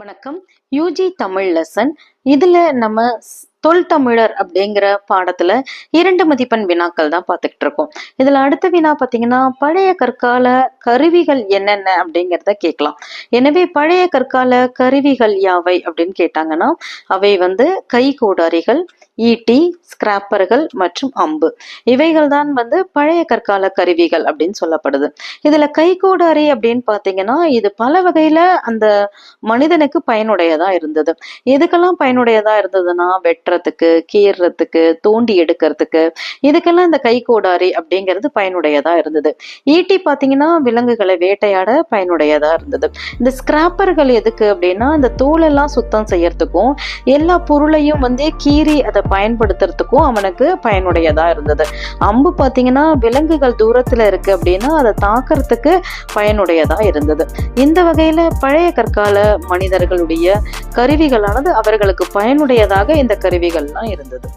வணக்கம். UG Tamil lesson இதுல நம்ம தொல் தொல்தமிழர் அப்படிங்கிற பாடத்துல இரண்டு மதிப்பெண் வினாக்கள் தான் பார்த்துக்கிட்டு இருக்கோம். இதுல அடுத்த வினா பார்த்தீங்கன்னா பழைய கற்கால கருவிகள் என்னென்ன அப்படிங்கிறத கேட்கலாம். எனவே பழைய கற்கால கருவிகள் யாவை அப்படின்னு கேட்டாங்கன்னா அவை வந்து கை கோடாரிகள் ஈட்டி ஸ்கிராப்பர்கள் மற்றும் அம்பு. இவைகள் தான் வந்து பழைய கற்கால கருவிகள் அப்படின்னு சொல்லப்படுது. இதுல கைகோடாரி அப்படின்னு பார்த்தீங்கன்னா இது பல வகையில அந்த மனிதனுக்கு பயனுடையதா இருந்தது. எதுக்கெல்லாம் பயனுடையதா இருந்ததுன்னா வெட்டுறதுக்கு கீறுறதுக்கு தோண்டி எடுக்கிறதுக்கு இதுக்கெல்லாம் இந்த கைகோடாரி அப்படிங்கிறது பயனுடையதா இருந்தது. ஈட்டி பார்த்தீங்கன்னா விலங்குகளை வேட்டையாட பயனுடையதா இருந்தது. இந்த ஸ்கிராப்பர்கள் எதுக்கு அப்படின்னா இந்த தோலெல்லாம் சுத்தம் செய்யறதுக்கும் எல்லா பொருளையும் வந்து கீறி அதை பயன்படுத்துறதுக்கும் அவனுக்கு பயனுடையதா இருந்தது. அம்பு பார்த்தீங்கன்னா விலங்குகள் தூரத்துல இருக்கு அப்படின்னா அதை தாக்குறதுக்கு பயனுடையதா இருந்தது. இந்த வகையில பழைய கற்கால மனிதர்களுடைய கருவிகளானது அவர்களுக்கு பயனுடையதாக இந்த கருவிகள்லாம் இருந்தது.